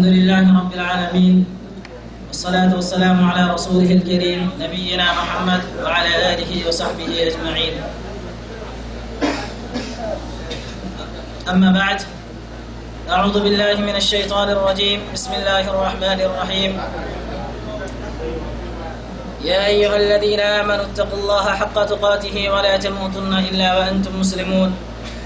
الحمد لله رب العالمين والصلاة والسلام على رسوله الكريم نبينا محمد وعلى آله وصحبه أجمعين. أما بعد أعوذ بالله من الشيطان الرجيم بسم الله الرحمن الرحيم. يا أيها الذين آمنوا اتقوا الله حق تقاته ولا تموتن إلا وأنتم مسلمون.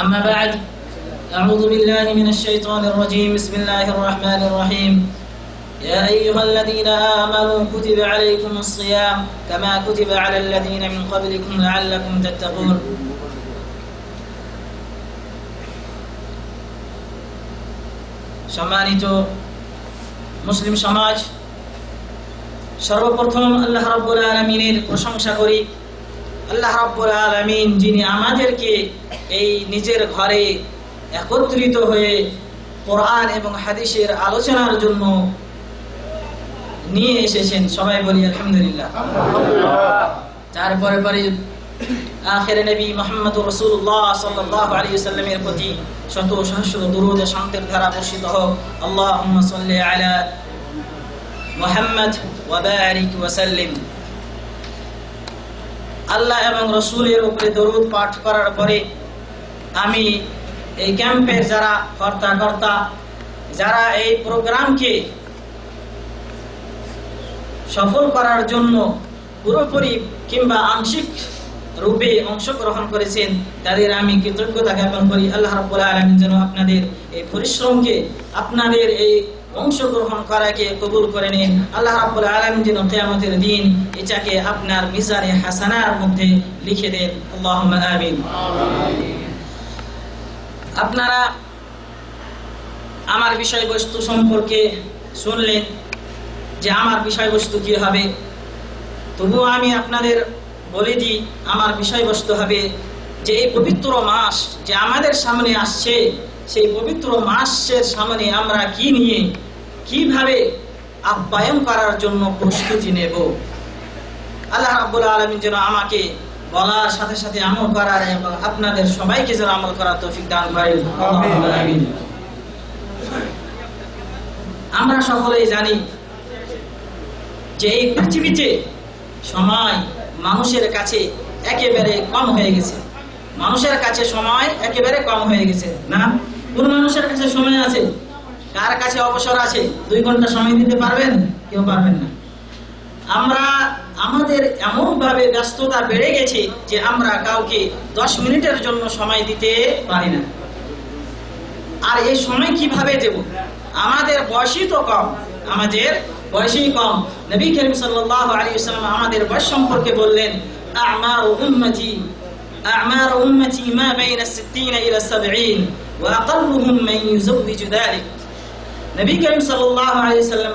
أما بعد أعوذ بالله من الشيطان الرجيم بسم الله الرحمن الرحيم يا أيها الذين آمنوا كتب عليكم الصيام كما كتب على الذين من قبلكم لعلكم تتقون সম্মানিত মুসলিম সমাজ সর্বপ্রথম আল্লাহ রাব্বুল আলমিনের প্রশংসা করি আল্লাহ রাব্বুল আলমিন যিনি আমাদেরকে এই নিজের ঘরে একত্রিত হয়ে কোরআন এবং হাদিসের আলোচনার জন্য নিয়ে এসেছেন। সবাই বলি আলহামদুলিল্লাহ। তারপরে পরে আখের নবী মোহাম্মদ রসুল্লাহ সাল্লাহ আলী সাল্লামের প্রতি শত সহস্র দুরুদ শান্তির ধারা বর্ষিত হোক। আল্লাহ আলা মোহাম্মদ ওয়াবারিক ওয়াসাল্লিম আল্লাহ এবং রসুলের উপরে দরুদ পাঠ করার পরে আমি এই ক্যাম্পের যারা কর্তা কর্তা, যারা এই প্রোগ্রামকে সফল করার জন্য পুরোপুরি কিংবা আংশিক রূপে অংশগ্রহণ করেছেন, তাদের আমি কৃতজ্ঞতা জ্ঞাপন করি। আল্লাহ রাব্বুল আলামিন যেন আপনাদের এই পরিশ্রমকে, আপনাদের এই অংশগ্রহণ করাকে কবুল করে নিন। আল্লাহ রাব্বুল আলামিন যেন কিয়ামতের দিন এটাকে আপনার মিজানে হাসানার মধ্যে লিখে দেন। আল্লাহুম্মা আমিন। আপনারা আমার বিষয়বস্তু সম্পর্কে শুনলেন যে আমার বিষয়বস্তু কি হবে? তবুও আমি আপনাদের বলে দিই, আমার বিষয়বস্তু হবে যে এই পবিত্র মাস যে আমাদের সামনে আসছে সেই পবিত্র মাসের সামনে আমরা কি নিয়ে কীভাবে আপ্যায়ন করার জন্য প্রস্তুতি নেব? আল্লাহ রাব্বুল আলমিন যেন আমাকে বলার সাথে সাথে আমল করার এবং আপনাদের সবাইকে যেন আমল করার তৌফিক দান করেন। আমরা সকলেই জানি যে এই পৃথিবীতে সময় মানুষের কাছে একেবারে কম হয়ে গেছে। মানুষের কাছে সময় একেবারে কম হয়ে গেছে। না? কোন মানুষের কাছে সময় আছে? কার কাছে অবসর আছে? দুই ঘণ্টা সময় দিতে পারবেন? কেউ পারবেন না। আমরা, আমাদের এমন ভাবে ব্যস্ততা বেড়ে গেছে যে আমরা কাউকে দশ মিনিটের জন্য সময় দিতে পারি না। আর এই সময় কীভাবে দেব? আমাদের বয়সই তো কম। আমাদের বয়সই কম। নবী করিম সাল্লাল্লাহু আলাইহি ওয়াসাল্লাম আমাদের বয়স সম্পর্কে বললেন, আ'মার উম্মতি আ'মার উম্মতি মা বাইনা 60 ইলা 70 ওয়া আকাল্লুহুম মান নবী করিম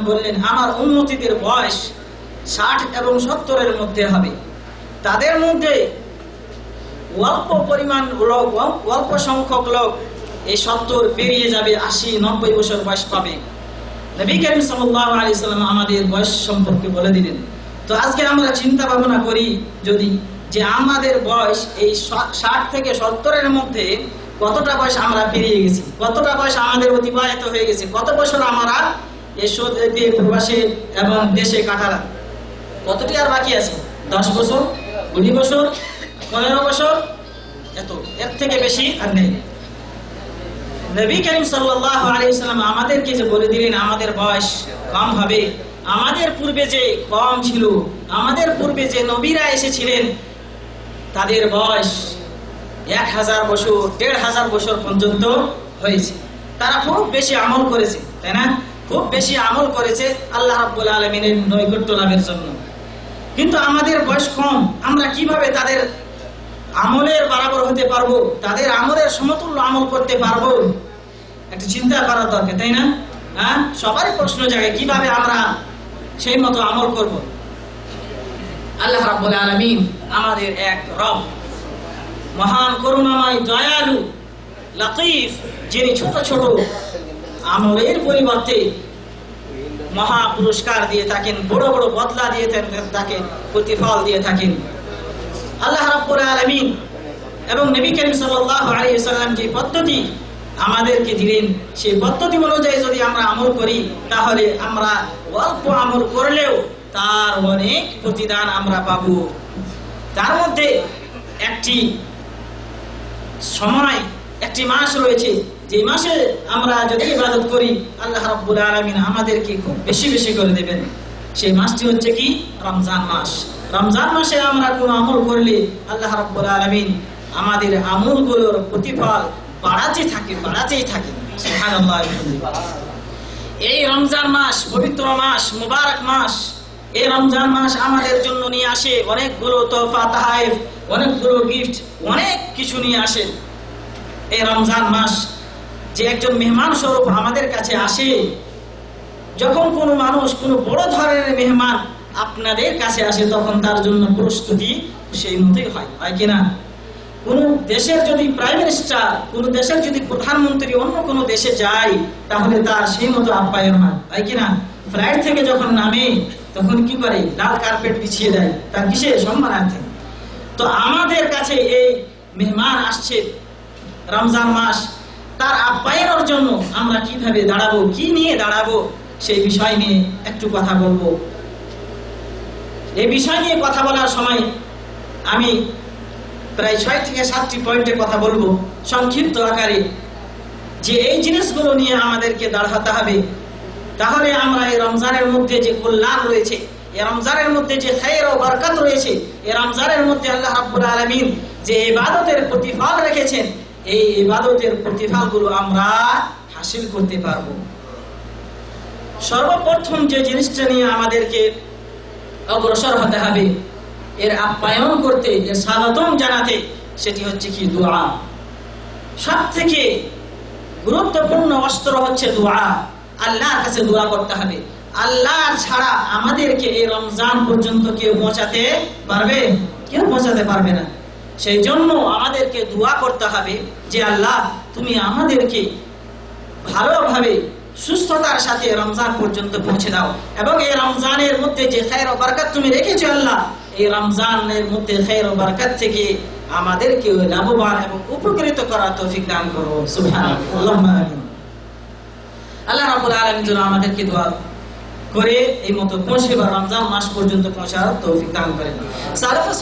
বললেন, আমার বয়স 60 এবং 70 এর মধ্যে হবে। তাদের মধ্যে অল্প পরিমাণ লোক, অল্প সংখ্যক লোক এই সত্তর পেরিয়ে যাবে, আশি, নব্বই বছর বয়স পাবে। নবী করিম সাল্লাম আমাদের বয়স সম্পর্কে বলে দিলেন। তো আজকে আমরা চিন্তা ভাবনা করি, যদি যে আমাদের বয়স এই ষাট থেকে সত্তরের মধ্যে কতটা বয়স আমরা পেরিয়ে গেছি? কতটা বয়স আমাদের অতিবাহিত হয়ে গেছে? কত বছর আমরা এসে প্রবাসে এবং দেশে কাটালাম? কতটি আর বাকি আছে? দশ বছর? কুড়ি বছর? পনেরো বছর? এত। এর থেকে বেশি আর নেই। নবী করিম সাল্লাল্লাহু আলাইহি সাল্লাম আমাদেরকে যে বলে দিলেন, আমাদের বয়স কম হবে। আমাদের পূর্বে যে কম ছিল, আমাদের পূর্বে যে নবীরা এসেছিলেন, তাদের বয়স এক হাজার বছর, দেড় হাজার বছর পর্যন্ত হয়েছে। তারা খুব বেশি আমল করেছে, তাই না? খুব বেশি আমল করেছে আল্লাহ রাব্বুল আলমিনের নৈকট্য লাভের জন্য। কিন্তু আমাদের বয়স কম, আমরা কীভাবে তাদের আমলের বরাবর হতে পারব? তাদের আমলের সমতুল্য আমল করতে পারব? একটা চিন্তা করার দরকার, তাই না? হ্যাঁ? সবারই প্রশ্ন জাগে, কীভাবে আমরা সেই মতো আমল করব? আল্লাহ রাব্বুল আলামিন আমাদের এক রব মহান করুণাময়, দয়ালু, লতিফ, যিনি ছোট ছোট আমলের পরিবর্তে মহা পুরস্কার দিয়ে থাকেন, বড় বড় বদলা দিয়ে থাকেন- প্রতিফল দিয়ে থাকেন। আল্লাহ রাব্বুল আলামিন এবং নবী করিম সাল্লাল্লাহু আলাইহি ওয়াসাল্লাম যে পদ্ধতি আমাদেরকে দিলেন, সেই পদ্ধতি অনুযায়ী যদি আমরা আমল করি, তাহলে আমরা অল্প আমল করলেও তার অনেক প্রতিদান আমরা পাবো। তার মধ্যে একটি সময় একটি মাস রয়েছে। যে মাসে আমরা যদি ইবাদত করি, আল্লাহ রাব্বুল আলামিন আমাদেরকে খুব বেশি বেশি করে দেবেন। সেই মাসটি হচ্ছে কি? রমজান মাস। রমজান মাসে আমরা কোনো আমল করলে আল্লাহ রাব্বুল আলামিন আমাদের আমলগুলোর প্রতিফল বাড়াতে থাকে, বাড়াতেই থাকে। এই রমজান মাস, পবিত্র মাস, মুবারক মাস এই রমজান মাস আমাদের জন্য নিয়ে আসে। অনেকগুলো তোফা তাহাইফ, অনেকগুলো গিফট, অনেক কিছু নিয়ে আসে। এই রমজান মাস যে একজন মেহমান স্বরূপ আমাদের কাছে আসে, যখন কোনো মানুষ কোনো বড় ধরনের মেহমান আপনাদের কাছে আসে, তখন তার জন্য প্রস্তুতি সেই মতোই হয়। হয় কিনা কোন দেশের যদি প্রাইম মিনিস্টার, কোন দেশের যদি প্রধানমন্ত্রী অন্য কোনো দেশে যায়, তাহলে তার সেই মতো আপ্যায়ন হয়। হয় কিনা ফ্লাইট থেকে যখন নামে তখন কি করে? লাল কার্পেট বিছিয়ে দেয়। তার কিসে সম্মানার্থে তো আমাদের কাছে এই মেহমান আসছে রমজান মাস। তার আপ্যায়নের জন্য আমরা কীভাবে দাঁড়াবো, কি নিয়ে দাঁড়াবো, সেই বিষয় নিয়ে একটু কথা বলব। এই বিষয় নিয়ে কথা বলার সময় আমি প্রায় ছয় থেকে সাতটি পয়েন্টে কথা বলব। সংক্ষিপ্ত আকারে। যে এই জিনিসগুলো নিয়ে আমাদেরকে দাঁড়াতে হবে, তাহলে আমরা এই রমজানের মধ্যে যে কল্যাণ রয়েছে এই রমজানের মধ্যে যে খায়ের ও বরকত রয়েছে এই রমজানের মধ্যে আল্লাহ রাব্বুল আলামিন যে ইবাদতের প্রতিফল রেখেছেন, এই ইবাদতের প্রতিফলগুলো আমরা হাসিল করতে পারব। সর্বপ্রথম যে জিনিসটা নিয়ে আমাদেরকে অগ্রসর হতে হবে, এর আপ্যায়ন করতে, এর স্বাগতম জানাতে, সেটি হচ্ছে কি দোয়া। সব থেকে গুরুত্বপূর্ণ অস্ত্র হচ্ছে দোয়া। আল্লাহর কাছে দোয়া করতে হবে। আল্লাহ ছাড়া আমাদেরকে এই রমজান পর্যন্ত কেউ পৌঁছাতে পারবে? কেউ পৌঁছাতে পারবে না। সেই জন্য আমাদেরকে দোয়া করতে হবে যে, আল্লাহ, তুমি আমাদেরকে ভালোভাবে সুস্থতার সাথে রমজান পর্যন্ত পৌঁছে দাও। এবং এই রমজানের মধ্যে যে খায়ের বরকত তুমি রেখেছো, আল্লাহ, এই রমজানের মধ্যে খায়ের বরকত থেকে আমাদেরকে লাভবান এবং উপকৃত করার তৌফিক দান করো। সুবহানাল্লাহ। আল্লাহ রাব্বুল আলামিন আমাদেরকে দোয়া করে এই মতো পৌঁছে বা রমজান মাস পর্যন্ত পৌঁছার তৌফিক দান করেন। সালাফে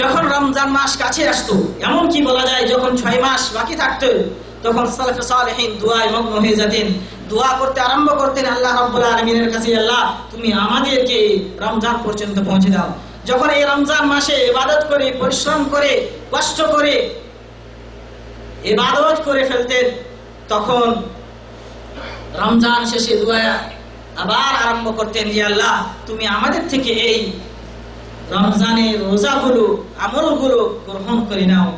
যখন রমজান মাস কাছে আসতো, এমন কি বলা যায়, যখন ছয় মাস বাকি থাকতো, তখন সালাফে সালেহিন দোয়ায় মগ্ন হয়ে যেতেন দোয়া করতে আরম্ভ করতেন, আল্লাহ রাব্বুল আলামিনের কাছে, আল্লাহ, তুমি আমাদেরকে রমজান পর্যন্ত পৌঁছে দাও। যখন এই রমজান মাসে ইবাদত করে, পরিশ্রম করে, কষ্ট করে, ইবাদত করে ফেলতেন, তখন রমজান শেষে দোয়া আবার আরম্ভ করতেন যে আল্লাহ তুমি আমাদের থেকে এই রমজানের রোজাগুলো আমলগুলো গ্রহণ করে নাও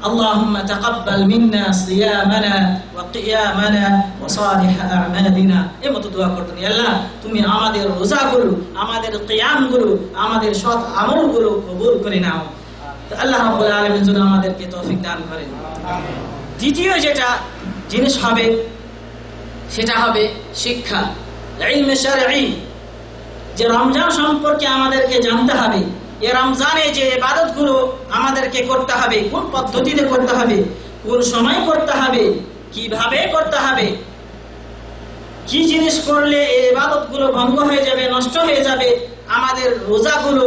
اللهم تقبل منا صيامنا وقيامنا وصالح اعمالنا এই মতো দোয়া করতেন আল্লাহ তুমি আমাদের রোজাগুলো আমাদের কিয়ামগুলো আমাদের সৎ আমলগুলো কবুল করে নাও তো আল্লাহ রাব্বুল আলামিন যেন আমাদেরকে তৌফিক দান করেন দ্বিতীয় যেটা জিনিস হবে সেটা হবে শিক্ষা। যে রমজান সম্পর্কে আমাদেরকে জানতে হবে, এ রমজানে যে ইবাদতগুলো আমাদেরকে করতে হবে, কোন পদ্ধতিতে করতে হবে, কোন সময় করতে হবে, কীভাবে করতে হবে, কি জিনিস করলে এই ইবাদতগুলো ভঙ্গ হয়ে যাবে, নষ্ট হয়ে যাবে, আমাদের রোজাগুলো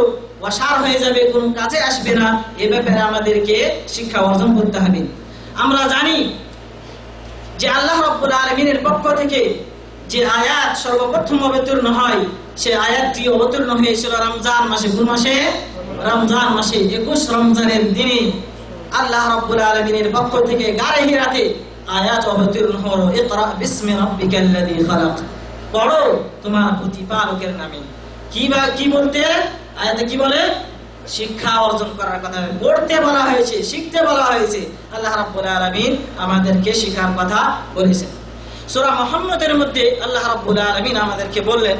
অসার হয়ে যাবে, কোন কাজে আসবে না, এ ব্যাপারে আমাদেরকে শিক্ষা অর্জন করতে হবে। আমরা জানি যে আল্লাহ রব্বুল আলমিনের পক্ষ থেকে যে আয়াত সর্বপ্রথম অবতীর্ণ হয়, সে আয়াতটি অবতীর্ণ হয়েছিল রমজান মাসে, কোন মাসে? রমজান মাসে, একুশ রমজানের দিনে। আল্লাহ রব্বুল আলমিনের পক্ষ থেকে গাড়ে হিরাতে আয়াত অবতীর্ণ হলো, ইকরা বিসমি রাব্বিকাল্লাযী খালাক। পড়ো তোমার প্রতিপালকের নামে। কি বা, কি বলতে? আয়াতে কি বলে? শিক্ষা অর্জন করার কথা পড়তে বলা হয়েছে, শিখতে বলা হয়েছে। আল্লাহ রাব্বুল আলামিন আমাদেরকে শেখার কথা বলেছেন। সূরা মুহাম্মদের মধ্যে আল্লাহ রাব্বুল আলামিন আমাদেরকে বললেন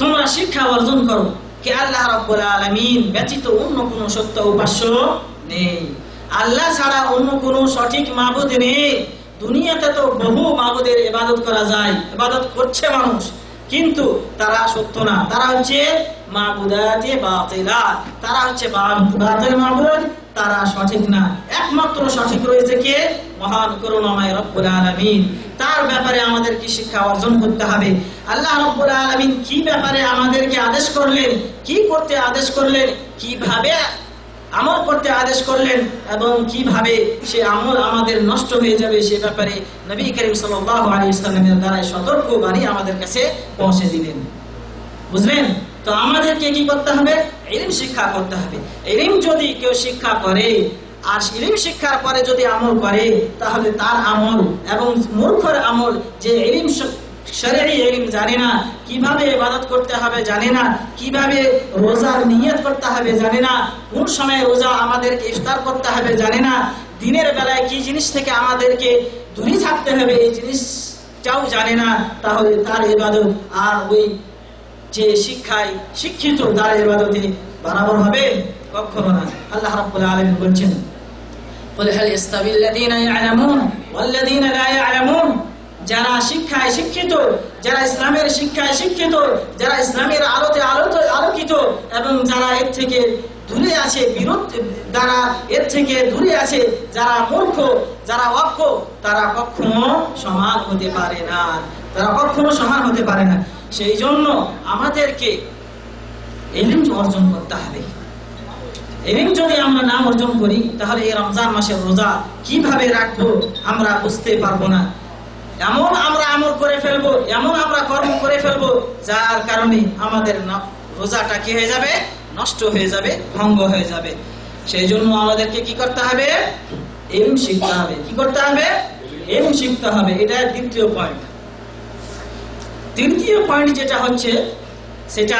তোমরা শিক্ষা অর্জন করো কে আল্লাহ রাব্বুল আলামিন ব্যতীত অন্য কোনো সত্য উপাস্য নেই। আল্লাহ ছাড়া অন্য কোনো সঠিক মাবুদ নেই। দুনিয়াতে তো বহু মাবুদের ইবাদত করা যায়, ইবাদত করছে মানুষ, কিন্তু তারা সত্য না। তারা হচ্ছে তারা হচ্ছে তারা সঠিক না। একমাত্র সঠিক রয়েছে কে? মহান করুণাময় রব্বুল আলামিন। তার ব্যাপারে আমাদের কি শিক্ষা অর্জন করতে হবে। আল্লাহ রব্বুল আলামিন কি ব্যাপারে আমাদেরকে আদেশ করলেন, কি করতে আদেশ করলেন, কীভাবে আমল করতে আদেশ করলেন এবং কীভাবে সে আমল আমাদের নষ্ট হয়ে যাবে সে ব্যাপারে নবী করিম সাল্লাল্লাহু আলাইহি সাল্লামের দ্বারা সতর্ক বাণী আমাদের কাছে পৌঁছে দিলেন। বুঝলেন? তো আমাদেরকে কি করতে হবে? ইলম শিক্ষা করতে হবে। ইলম যদি কেউ শিক্ষা করে, আর ইলম শিক্ষার পরে যদি আমল করে, তাহলে তার আমল এবং মূর্খর আমল যে ইলম শরীরী ইলম জানে না কিভাবে ইবাদত করতে হবে জানে না কিভাবে রোজার নিয়ত করতে হবে জানে না কোন সময় রোজা আমাদেরকে ইফতার করতে হবে জানে না দিনের বেলায় কি জিনিস থেকে আমাদেরকে দূরে থাকতে হবে এই জিনিসটাও জানে না তাহলে তার ইবাদত আর ওই যে শিক্ষায় শিক্ষিত তার ইবাদতে বরাবর হবে কখনো না আল্লাহ রাব্বুল আলামিন বলছেন قل هل يستوي الذين يعلمون والذين لا يعلمون যারা শিক্ষায় শিক্ষিত, যারা ইসলামের শিক্ষায় শিক্ষিত, যারা ইসলামের আলোতে আলোত, আলোকিত এবং যারা এর থেকে দূরে আছে, বিরোধ দ্বারা এর থেকে দূরে আছে, যারা মূর্খ, যারা অক্ষ তারা কখনো সমান হতে পারে না। তারা কখনো সমান হতে পারে না। সেই জন্য আমাদেরকে এলিম অর্জন করতে হবে। এলিম যদি আমরা নাম অর্জন করি, তাহলে এই রমজান মাসের রোজা কীভাবে রাখব আমরা বুঝতে পারব না। এমন আমরা আমল করে ফেলব, এমন আমরা কর্ম করে ফেলব, যার কারণে আমাদের রোজাটা কি হয়ে যাবে? নষ্ট হয়ে যাবে, ভঙ্গ হয়ে যাবে। সেই জন্য আমাদেরকে কি করতে হবে? এম শিখতে হবে। কি করতে হবে? এম শিখতে হবে। এটা দ্বিতীয় পয়েন্ট তৃতীয় পয়েন্ট যেটা হচ্ছে, সেটা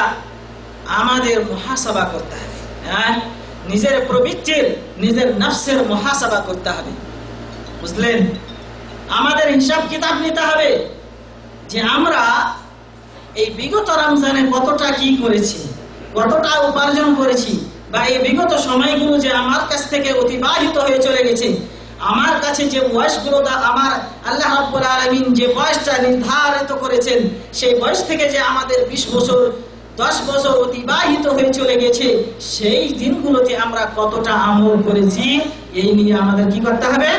আমাদের মহাসভা করতে হবে। হ্যাঁ? নিজের প্রবৃত্তির, নিজের নফসের মহাসভা করতে হবে। বুঝলেন? আমাদের হিসাব কিতাব নিতে হবে যে আমরা এই বিগত রমজানে কতটা কি করেছি, কতটা উপার্জন করেছি, বা এই বিগত সময়গুলো যে আমার কাছ থেকে অতিবাহিত হয়ে চলে গেছে, আমার কাছে যে বয়সগুলো আমার আল্লাহ রাব্বুল আলামিন যে বয়সটা নির্ধারিত করেছেন, সেই বয়স থেকে যে আমাদের বিশ বছর, দশ বছর অতিবাহিত হয়ে চলে গেছে, সেই দিনগুলোতে আমরা কতটা আমল করেছি, এই নিয়ে আমাদের কি করতে হবে?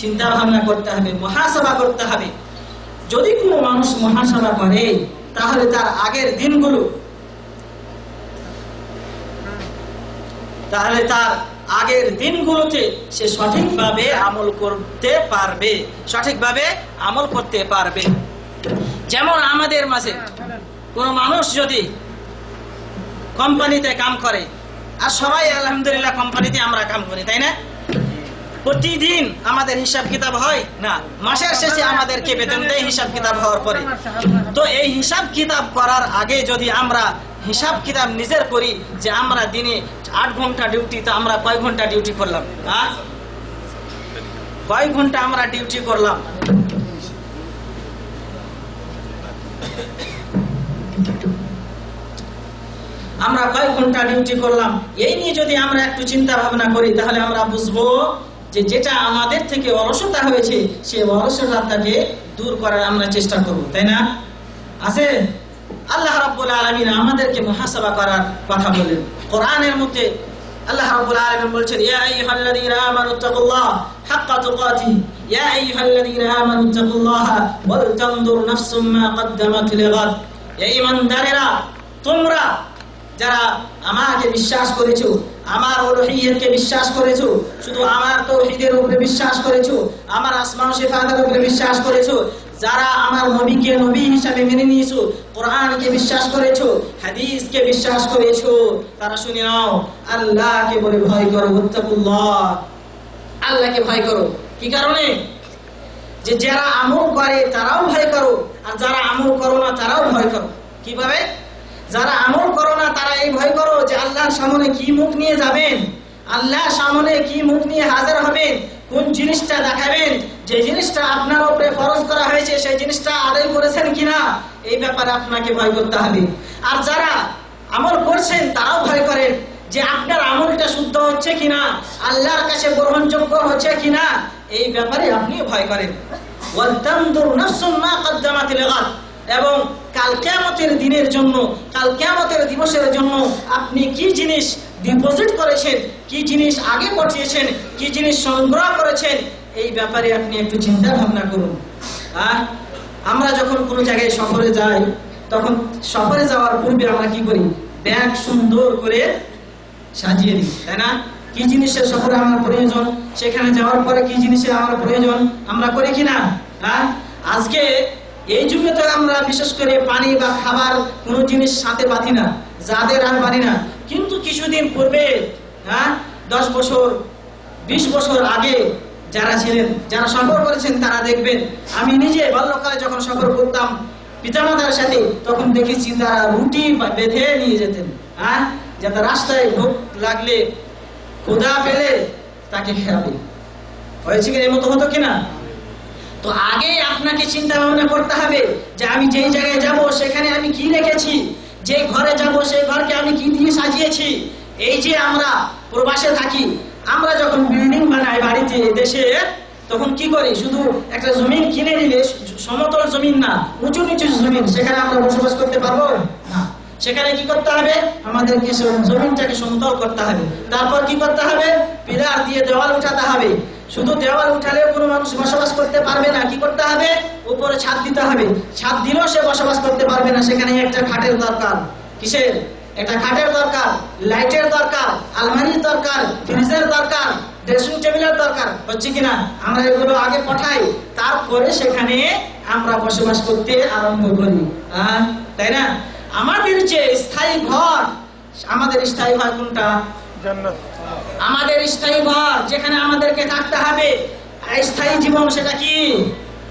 চিন্তা ভাবনা করতে হবে, মহাসভা করতে হবে। যদি কোনো মানুষ মহাসভা করে, তাহলে তার আগের দিনগুলো, তাহলে তার আগের দিনগুলোতে সে সঠিকভাবে আমল করতে পারবে, সঠিকভাবে আমল করতে পারবে। যেমন আমাদের মাঝে কোন মানুষ যদি কোম্পানিতে কাম করে, আর সবাই আলহামদুলিল্লাহ কোম্পানিতে আমরা কাম করি, তাই না? প্রতিদিন আমাদের হিসাব কিতাব হয়? না, মাসের শেষে আমাদেরকে বেতন দেয় হিসাব কিতাব হওয়ার পরে। তো এই হিসাব কিতাব করার আগে যদি আমরা হিসাব কিতাব নিজের করি, যে আমরা দিনে আট ঘণ্টা ডিউটি তো আমরা কয় ঘণ্টা ডিউটি করলাম? কয় ঘণ্টা আমরা ডিউটি করলাম? আমরা কয় ঘণ্টা ডিউটি করলাম? এই নিয়ে যদি আমরা একটু চিন্তা ভাবনা করি, তাহলে আমরা বুঝব যে যেটা আমাদের থেকে অলসতা হয়েছে, সে অলসতাটাকে দূর করার আমরা চেষ্টা করব, তাই না? আছে? আল্লাহ রাব্বুল আলামিন আমাদেরকে মুহাসাবা করার কথা বলেন কোরআনের মধ্যে আল্লাহ রাব্বুল আলামিন বলছেন, ইয়া আইয়ুহাল্লাযীনা আমানু তাকুল্লাহ হাক্কা তুকাতিহি। ইয়া আইয়ুহাল্লাযীনা আমানু তাকুল্লাহ ওয়াল তানজুর নাফসুম মা কদ্দামাত লিগাদ এই ঈমানদারেরা, তোমরা যারা আমাকে বিশ্বাস করেছ, আমার ওরহিয়তকে বিশ্বাস করেছ, শুধু আমার তৌহিদের উপরে বিশ্বাস করেছ, আমার আসমা ও সিফাতের উপরে বিশ্বাস করেছ, যারা আমার নবীকে নবী হিসাবে মেনে নিয়েছো, কোরআনকে বিশ্বাস করেছ, হাদিসকে বিশ্বাস করেছ, তারা শুনে নাও, আল্লাহকে বলে ভয় করো, উত্তাকুল্লাহ। আল্লাহকে ভয় করো। কি কারণে? যে যারা আমল করে, তারাও ভয় করো, আর যারা আমল করো না, তারাও ভয় করো। কীভাবে? যারা আমল করো না, তারা এই ভয় করো যে আল্লাহর সামনে কি মুখ নিয়ে যাবেন? আল্লাহ সামনে কি মুখ নিয়ে হাজার হবেন? কোন জিনিসটা দেখাবেন? যে জিনিসটা আপনার উপরে ফরজ করা হয়েছে, সেই জিনিসটা আদায় করেছেন কিনা? এই ব্যাপারে আপনাকে ভয় করতে হবে। আর যারা আমল করছেন, তারাও ভয় করেন যে আপনার আমলটা শুদ্ধ হচ্ছে কিনা? আল্লাহর কাছে গ্রহণযোগ্য হচ্ছে কিনা? এই ব্যাপারে আপনি ভয় করেন। এবং কাল কিয়ামতের দিনের জন্য, কাল কিয়ামতের দিবসের জন্য আপনি কি জিনিস ডিপোজিট করেছেন, কি জিনিস আগে পাঠিয়েছেন, কি জিনিস সংগ্রহ করেছেন, এই ব্যাপারে আপনি একটু চিন্তা ভাবনা করুন। আর আমরা যখন কোনো জায়গায় সফরে যাই, তখন সফরে যাওয়ার পূর্বে আমরা কি করি? ব্যাগ সুন্দর করে সাজিয়ে দিই, তাই না? কি জিনিসের সফরে আমার প্রয়োজন? সেখানে যাওয়ার পরে কি জিনিসের আমার প্রয়োজন? আমরা করি কি না? হ্যাঁ? আজকে এই যুগে তো আমরা বিশেষ করে পানি বা খাবার কোনো জিনিস সাথে পাতি না, যাদের আর পারি না। কিন্তু কিছুদিন পূর্বে হ্যাঁ দশ বছর, বিশ বছর আগে যারা ছিলেন, যারা সফর করেছেন, তারা দেখবেন, আমি নিজে বাল্যকালে যখন সফর করতাম পিতামাতার সাথে, তখন দেখেছি তারা রুটি বা বেঁধে নিয়ে যেতেন হ্যাঁ যাতে রাস্তায় ভোগ লাগলে ক্ষুধা পেলে তাকে খেয়াবে হয়েছে কি এর মতো হতো কিনা? তো আগে আপনাকে চিন্তা ভাবনা করতে হবে যে আমি যেই জায়গায় যাব, সেখানে আমি কি রেখেছি? যে ঘরে যাব, সেই ঘরকে আমি কি দিয়ে সাজিয়েছি? এই যে আমরা প্রবাসে থাকি, আমরা যখন বিল্ডিং বানাই বাড়িতে দেশে, তখন কি করি? শুধু একটা জমিন কিনে নিলে সমতল জমিন না, উঁচু নিচু জমিন, সেখানে আমরা বসবাস করতে পারব? না। সেখানে কি করতে হবে? আমাদেরকে জমিনটাকে সমতল করতে হবে। তারপর কি করতে হবে? পিলার দিয়ে দেওয়াল উঠাতে হবে। শুধু দেওয়াল উঠালে কোনো মানুষ বসবাস করতে পারবে না, কি করতে হবে? উপরে ছাদ দিতে হবে। ছাদ দিলেও সে বসবাস করতে পারবে না, সেখানে একটা খাটের দরকার। কিসের? একটা খাটের দরকার, লাইটের দরকার, আলমারির দরকার, ফ্রিজের দরকার, ড্রেসিং টেবিলের দরকার, হচ্ছে কিনা? আমরা এগুলো আগে পাঠাই, তারপরে সেখানে আমরা বসবাস করতে আরম্ভ করি। তাই না? আমাদের যে স্থায়ী ঘর, আমাদের স্থায়ী ঘর কোনটা? আমাদের স্থায়ী ঘর যেখানে আমাদেরকে থাকতে হবে। স্থায়ী জীবন সেটা কি?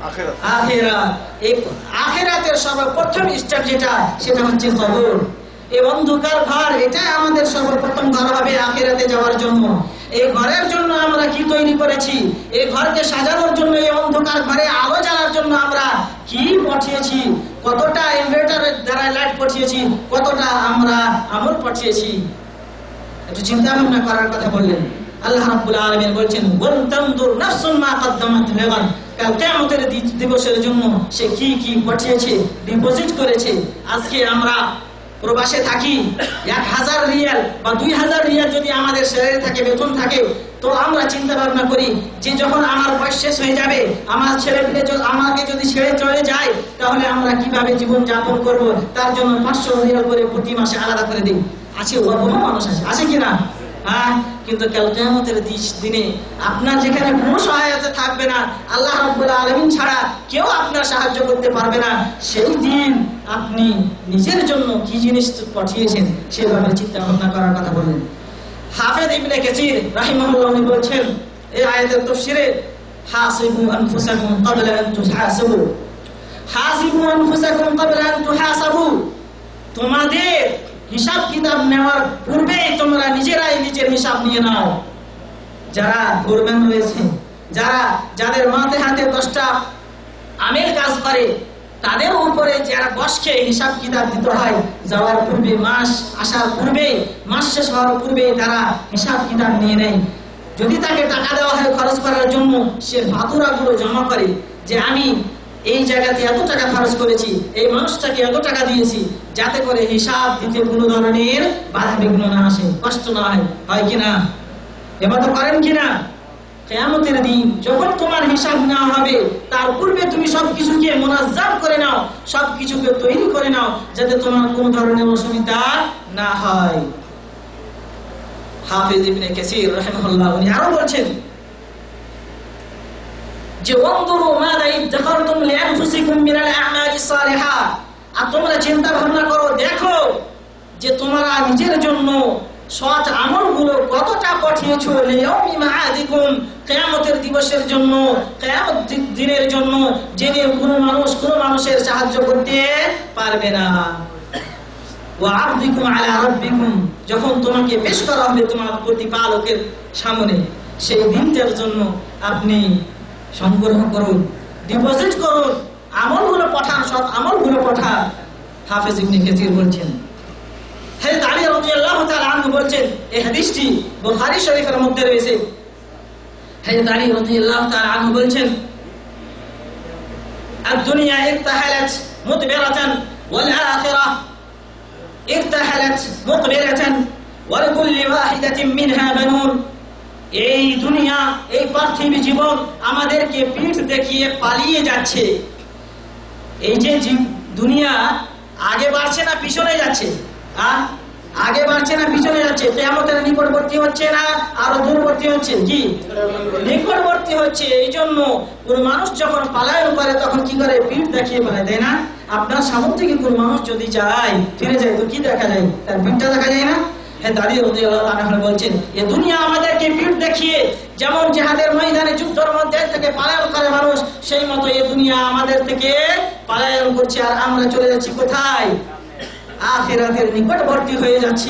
আখেরাত। আখেরাত। আখেরাতের সর্বপ্রথম স্টেপ যেটা সেটা হচ্ছে কবর। এই অন্ধকার ঘর এটা আমাদের সর্বপ্রথম ঘর হবে আখেরাতে যাওয়ার জন্য। এই ঘরের জন্য আমরা কি তৈরি করেছি? এই ঘরকে সাজানোর জন্য এই অন্ধকার ঘরে আলো জ্বালার জন্য আমরা কি পাঠিয়েছি কতটা ইনভার্টারের দ্বারা লাইট পাঠিয়েছি কতটা আমরা আমল পাঠিয়েছি একটু চিন্তা ভাবনা করার কথা বললেন। আল্লাহ রাব্বুল আলামিন বলছেন ওয়াল নাফসুন মা কদ্দামাত লিগাদ কাল কিয়ামতের দিবসের জন্য সে কি কি পাঠিয়েছে ডিপোজিট করেছে? আজকে আমরা প্রবাসে থাকি, এক হাজার রিয়াল বা দুই হাজার রিয়াল যদি আমাদের শরীরে থাকে, বেতন থাকে, তো আমরা চিন্তা ভাবনা করি যে যখন আমার বয়স শেষ হয়ে যাবে, আমার ছেলে পেলে আমাকে যদি ছেড়ে চলে যায়, তাহলে আমরা কীভাবে জীবন যাপন করব? তার জন্য পাঁচশো রিয়াল করে প্রতি মাসে আলাদা করে দিই। আছে ও বহু মানুষ আছে। আছে কিনা? হ্যাঁ? কিন্তু কাল কিয়ামতের দিস- দিনে আপনার যেখানে কোনো সহায়তা থাকবে না, আল্লাহ রাব্বুল আলামিন ছাড়া কেউ আপনার সাহায্য করতে পারবে না। সেই দিন আপনি নিজের জন্য কি জিনিস পাঠিয়েছেন সেভাবে চিন্তা ভাবনা করার কথা বললেন হাফেজ ইবনে কাসির রাহিমাহুল্লাহ বলছেন, এই আয়াতের তাফসীরে হাসিবু আনফুসাকুম ক্বাবলা আন তুহাসাবু। হাসিবু আনফুসাকুম ক্বাবলা আন তুহাসাবু। তোমাদের হিসাব কিতাব নেওয়ার পূর্বে তোমরা নিজেরাই নিজের হিসাব নিয়ে নাও। যারা ফোরম্যান রয়েছে, যারা যাদের মাথে হাতে দশটা আমের কাজ করে তাদের উপরে যারা বসকে হিসাব কিতাব দিতে হয়, যাওয়ার পূর্বে, মাস আসার পূর্বে, মাস শেষ হওয়ার পূর্বে তারা হিসাব কিতাব নিয়ে নেয়। যদি তাকে টাকা দেওয়া হয় খরচ করার জন্য, সে ফাতুরাগুলো জমা করে যে আমি এই জায়গাতে এত টাকা খরচ করেছি, এই মানুষটাকে এত টাকা দিয়েছি, যাতে করে হিসাব দিতে কোনো ধরনের বাধা বিঘ্ন না আসে, কষ্ট না হয় হয় কিনা এবার তো করেন কিনা দিন যখন তোমার হিসাব হবে, তার পূর্বে তুমি সবকিছুকে মোনাজাত করে নাও, সবকিছুকে তৈরি করে নাও, যাতে তোমার কোন ধরনের অসুবিধা না হয়। হাফিজ ইবনে কাসির উনি আরও বলছেন যে ওয়ানদুরু মাযা ইদখারতুম লিআনফুসিকুম মিনাল সালিহাত আর তোমরা চিন্তা ভাবনা করো, দেখো যে, তোমরা নিজের জন্য সৎ আমলগুলো কতটা পাঠিয়েছো লিয়াউমি মাআদিকুম, কিয়ামতের দিবসের জন্য, কিয়ামত দিনের জন্য যেদিন কোনো মানুষ, কোনো মানুষের সাহায্য করতে পারবে না। ওয়া আরদিকুম আলা রাব্বিকুম, যখন তোমাকে পেশ করা হবে তোমার প্রতিপালকের সামনে, সেই দিনটার জন্য আপনি সংগ্রহ করুন ডিপোজিট করুন আমলগুলো পাঠান সব আমলগুলো পাঠান হাফেজ ইবনে কাসির বলছেন হযরত আলী রাদিয়াল্লাহু তাআলা আনহু বলছেন এই হাদিসটি বুখারী শরীফের মধ্যে রয়েছে হযরত আলী রাদিয়াল্লাহু তাআলা আনহু বলছেন الدنيا ارتحلت مدبرة والآخرة ارتحلت مقبلة ولكل واحدة منها بنون এই দুনিয়া, এই পার্থিব জীবন আমাদেরকে পিঠ দেখিয়ে পালিয়ে যাচ্ছে। এই যে দুনিয়া আগে বাড়ছে না পিছনে যাচ্ছে? আহ? আগে বাড়ছে না পিছনে যাচ্ছে? কেমতের নিকটবর্তী হচ্ছে না আরও দূরবর্তী হচ্ছে? কি নিকটবর্তী হচ্ছে। এই জন্য কোন মানুষ যখন পালায়ন করে, তখন কি করে? পিঠ দেখিয়ে পালায়, তাই না? আপনার সামনে থেকে কোন মানুষ যদি যায়, ফিরে যায়, তো কি দেখা যায়? তার পিঠটা দেখা যায় না? হ্যাঁ এ আমাদের নিকটবর্তী হয়ে যাচ্ছি।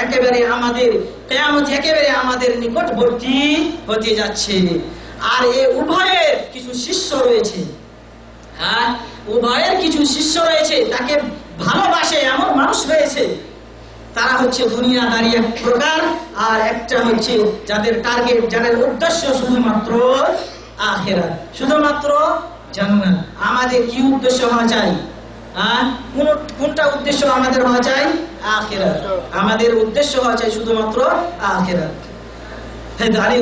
একেবারে আমাদের, কিয়ামত একেবারে আমাদের নিকটবর্তী হতে যাচ্ছে। আর এই উভয়ের কিছু শিষ্য রয়েছে। হ্যাঁ উভয়ের কিছু শিষ্য রয়েছে, তাকে মানুষ রয়েছে তারা হচ্ছে দুনিয়াদারি এক প্রকার, আর একটা হচ্ছে যাদের টার্গেট যাদের উদ্দেশ্য শুধুমাত্র আখেরা শুধুমাত্র জান্নাত। আমাদের কি উদ্দেশ্য হওয়া চাই? হ্যাঁ? কোনটা উদ্দেশ্য আমাদের হওয়া চাই? আখেরা আমাদের উদ্দেশ্য হওয়া চাই শুধুমাত্র আখেরা দাঁড়িয়ে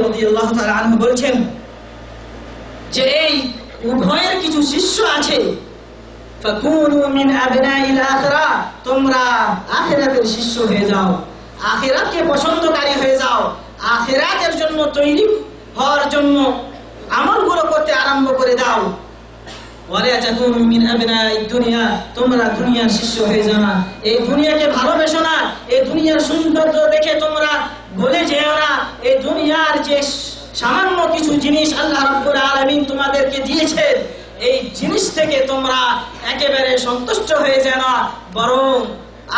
তাআলা আনহু বলছেন যে, এই উভয়ের কিছু শিষ্য আছে ফাকুনু মিন আবনাইল আখিরা তোমরা আখিরাতের শিষ্য হয়ে যাও। আখিরাতকে পছন্দকারী হয়ে যাও। আখিরাতের জন্য তৈরি হওয়ার জন্য আমলগুলো করতে আরম্ভ করে দাও। তোমরা দুনিয়ার শিষ্য হয়ে যাও না। এই দুনিয়াকে ভালোবেসো না, এই দুনিয়ার সৌন্দর্য দেখে তোমরা গলে যেও না। এই দুনিয়ার যে সামান্য কিছু জিনিস আল্লাহ রাব্বুল আলামিন তোমাদেরকে দিয়েছেন এই জিনিস থেকে তোমরা একেবারে সন্তুষ্ট হয়ে যায় না বরং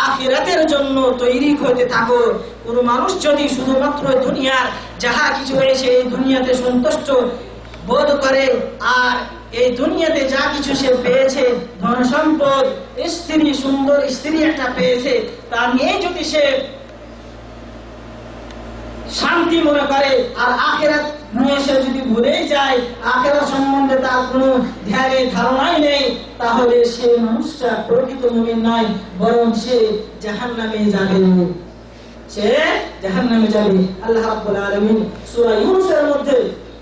আখিরাতের জন্য তৈরি হতে থাকো। কোন মানুষ যদি শুধুমাত্র দুনিয়ার যাহা কিছু হয়েছে এই দুনিয়াতে সন্তুষ্ট বোধ করে, আর এই দুনিয়াতে যা কিছু সে পেয়েছে ধন সম্পদ স্ত্রী, সুন্দর স্ত্রী একটা পেয়েছে, তা নিয়ে যদি সে শান্তি মনে করে। আর আখেরাত নিয়ে সে যদি ভুলেই যায়, আখেরাত সম্বন্ধে তার কোনো ধ্যানে ধারণাই নেই, তাহলে সে মানুষটা প্রকৃত মুমিন নয়, বরং সে জাহান্নামে যাবে। সে জাহান্নামে যাবে। আল্লাহ রাব্বুল আলামিন সূরা মধ্যে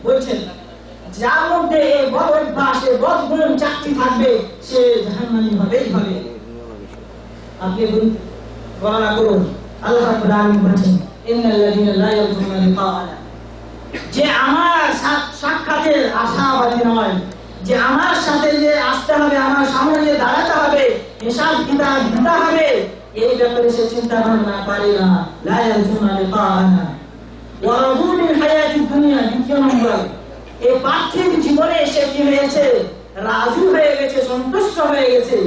বলছেন, যার মধ্যে এই বদ অভ্যাস এই বদ গুণ চাকরি থাকবে, সে জাহান্নামী হবেই হবে। আপনি গণনা করুন। আল্লাহ রাব্বুল আলামিন বলেছেন যে আমার সাক্ষাতের আশাবাদী নয়, যে আমার সাথে যে আসতে হবে, আমার সামনে দাঁড়াতে হবে, হিসাব কিতাব দিতে হবে, এই ব্যাপারে সে চিন্তা ভাবনা করে না। লা ইয়ারজুনা লিকাআনা ওয়া রাদু জীবনে সে কি হয়েছে? রাজু হয়ে গেছে, সন্তুষ্ট হয়ে গেছে।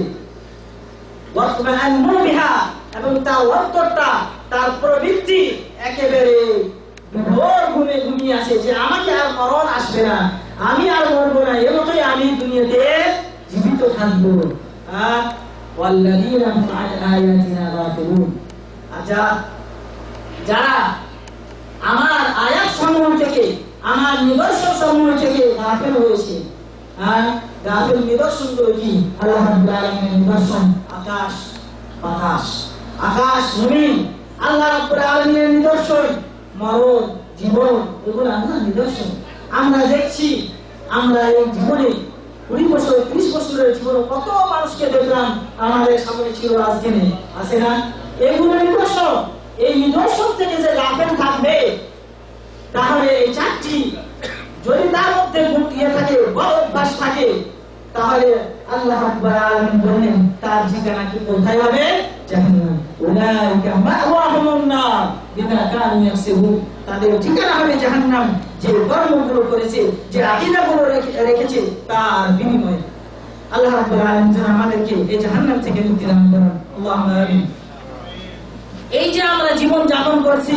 এবং তার অন্তরটা তার প্রবৃত্তি একেবারে ভোর ঘুমে ঘুমিয়ে আসে যে আমাকে আর মরণ আসবে না। আমি আর মরবো না এ মতোই আমি দুনিয়াতে জীবিত থাকব। হ্যাঁ? আচ্ছা, আমার থেকে, আমার নিদর্শন থেকে হ্যাঁ? নিদর্শন নিদর্শন, আকাশ আকাশ, জমিন আল্লাহ রাব্বুল নিদর্শন, মরণ, জীবন, এগুলো আল্লাহ নিদর্শন। আমরা দেখছি, আমরা এই জীবনে কুড়ি বছর, ত্রিশ বছরের জীবনে কত মানুষকে দেখলাম আমাদের সামনে ছিল আজকে আছে না? এগুলো নিদর্শন। এই নিদর্শন থেকে যে লাভেন থাকবে, তাহলে এই চারটি যদি তার মধ্যে ইয়ে থাকে, বড় অভ্যাস থাকে, তাহলে আল্লাহ বলেন তার ঠিকানা কি কোথায় হবে? জাহান্নাম। তাদের ঠিকানা হবে যে করেছে, যে রেখেছে, তার বিনিময়ে। আল্লাহ আমাদেরকে এই জাহান্নাম থেকে মুক্তি দান করেন। এই যে আমরা জীবন যাপন করছি,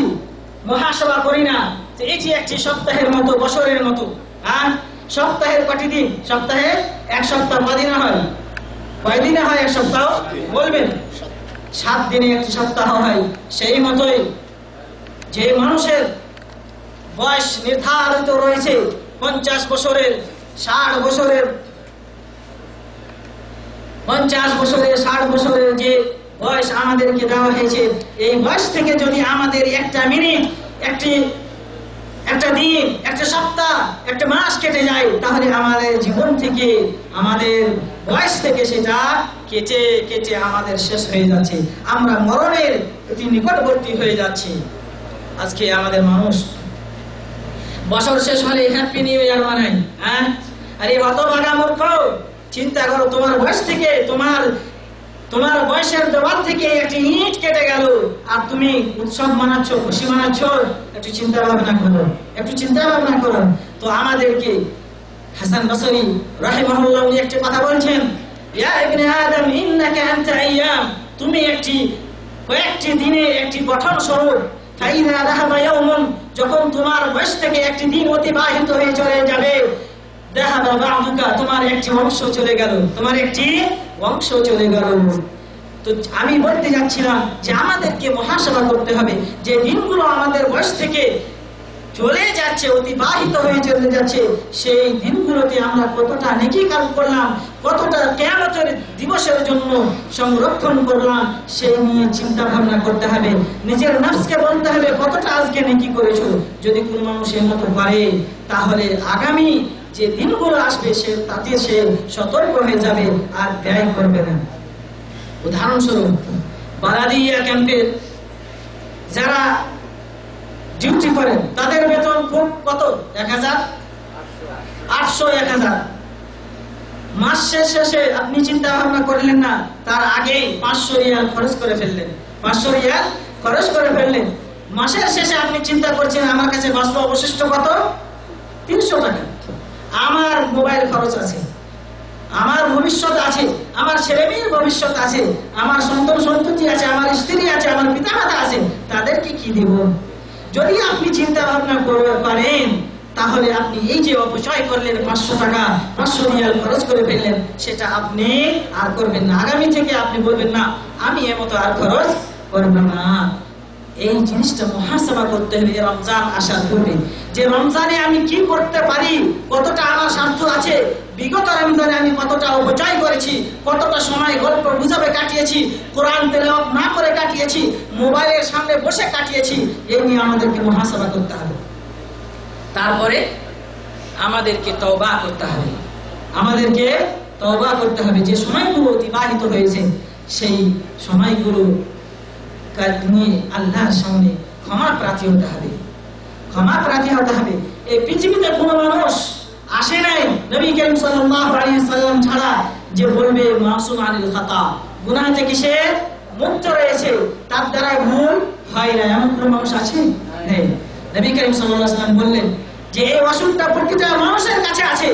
মহাসভা করি না এই যে একটি সপ্তাহের মতো, বছরের মতো, আর সপ্তাহের কটি দিন? সপ্তাহে এক সপ্তাহ কদিনে হয়। কয়দিনে হয় এক সপ্তাহ? বলবেন। সাত দিনে একটি সপ্তাহ হয়। সেই মতোই যে মানুষের বয়স নির্ধারিত রয়েছে, পঞ্চাশ বছরের, ষাট বছরের, পঞ্চাশ বছরের, ষাট বছরের যে বয়স আমাদেরকে দেওয়া হয়েছে, এই বয়স থেকে যদি আমাদের একটা মিনিট, একটি একটা দিন, একটা সপ্তাহ, একটা মাস কেটে যায়, তাহলে আমাদের জীবন থেকে, আমাদের বয়স থেকে সেটা কেটে কেটে আমাদের শেষ হয়ে যাচ্ছে। আমরা মরণের অতি নিকটবর্তী হয়ে যাচ্ছি। আজকে আমাদের মানুষ বছর শেষ হলে হ্যাপি নিউ ইয়ার মানাই হ্যাঁ? আরে হতভাগা মূর্খ, চিন্তা করো, তোমার বয়স থেকে তোমার তোমার বয়সের দেওয়াল থেকে একটি ইট কেটে গেল। আর তুমি উৎসব মানাচ্ছ, খুশি মানাচ্ছ, একটু চিন্তা ভাবনা করো, একটু চিন্তা ভাবনা করো। তো আমাদেরকে হাসান বসরি রাহিমাহুল্লাহ উনি একটি কথা বলছেন তুমি একটি, কয়েকটি দিনে একটি গঠন স্বরূপ যখন তোমার বয়স থেকে একটি দিন অতিবাহিত হয়ে চলে যাবে দেহাবা বা'দুকা তোমার একটি অংশ চলে গেল। তোমার একটি অংশ চলে গেল। তো আমি বলতে যাচ্ছিলাম যে আমাদেরকে মহাসভা করতে হবে। যে দিনগুলো আমাদের বয়স থেকে চলে যাচ্ছে, অতিবাহিত হয়ে চলে যাচ্ছে। সেই দিনগুলোতে আমরা কতটা নেকি কাল করলাম, কতটা কেয়ামতের দিবসের জন্য সংরক্ষণ করলাম, সেই নিয়ে চিন্তা ভাবনা করতে হবে। নিজের নার্সকে বলতে হবে, কতটা আজকে নেকি করেছ? যদি কোনো মানুষ এর মতো পারে তাহলে আগামী যে দিনগুলো আসবে, সে তাতে সে সতর্ক হয়ে যাবে আর ব্যয় করবে না। উদাহরণস্বরূপ বারাদিয়া ক্যাম্পের যারা ডিউটি করেন তাদের বেতন কত? এক হাজার? আটশো এক হাজার। মাস শেষ শেষে আপনি চিন্তা ভাবনা করলেন না, তার আগেই পাঁচশো রিয়াল খরচ করে ফেললেন। পাঁচশো রিয়াল খরচ করে ফেললেন। মাসের শেষে আপনি চিন্তা করছেন, আমার কাছে বাস্তব অবশিষ্ট কত? তিনশো টাকা। আমার মোবাইল খরচ আছে। আমার ভবিষ্যৎ আছে। আমার ছেলে মেয়ের ভবিষ্যৎ আছে। আমার সন্তান সন্ততি আছে। আমার স্ত্রী আছে। আমার পিতা মাতা আছে। তাদেরকে কি দেব? যদি আপনি চিন্তা ভাবনা পারেন, তাহলে আপনি এই যে অপচয় করলেন পাঁচশো টাকা, পাঁচশো রিয়াল খরচ করে ফেললেন, সেটা আপনি আর করবেন না। আগামী থেকে আপনি বলবেন, না, আমি এমতো আর খরচ করব না। এই জিনিসটা মহাসভা করতে হবে রমজান আসার পূর্বে। যে রমজানে আমি কি করতে পারি, কতটা আমার স্বার্থ আছে বিগত রমজানে আমি কতটা অপচয় করেছি, কতটা সময় গল্প বুঝাবে কাটিয়েছি, কোরআন তেলাওয়াত না করে কাটিয়েছি, মোবাইলের সামনে বসে কাটিয়েছি, এই নিয়ে আমাদেরকে মহাসভা করতে হবে। তারপরে আমাদেরকে তওবা করতে হবে। আমাদেরকে তওবা করতে হবে। যে সময়গুলো অতিবাহিত হয়েছে, সেই সময়গুলো নিয়ে আল্লাহর সামনে ক্ষমা প্রার্থী হতে হবে। ক্ষমা প্রার্থী হতে হবে। এই পৃথিবীতে কোনো মানুষ আসে নাই। নবী করিম সাল্লাল্লাহু আলাইহি সাল্লাম ছাড়া যে বলবে মাসুম আনিল খাতা গুনাহ থেকে সে মুক্ত রয়েছে তার দ্বারা ভুল হয় না এমন কোনো মানুষ আছে? নেই। নবী করিম সাল্লাল্লাহু আলাইহি সাল্লাম বললেন যে এই অসুখটা প্রতিটা মানুষের কাছে আছে।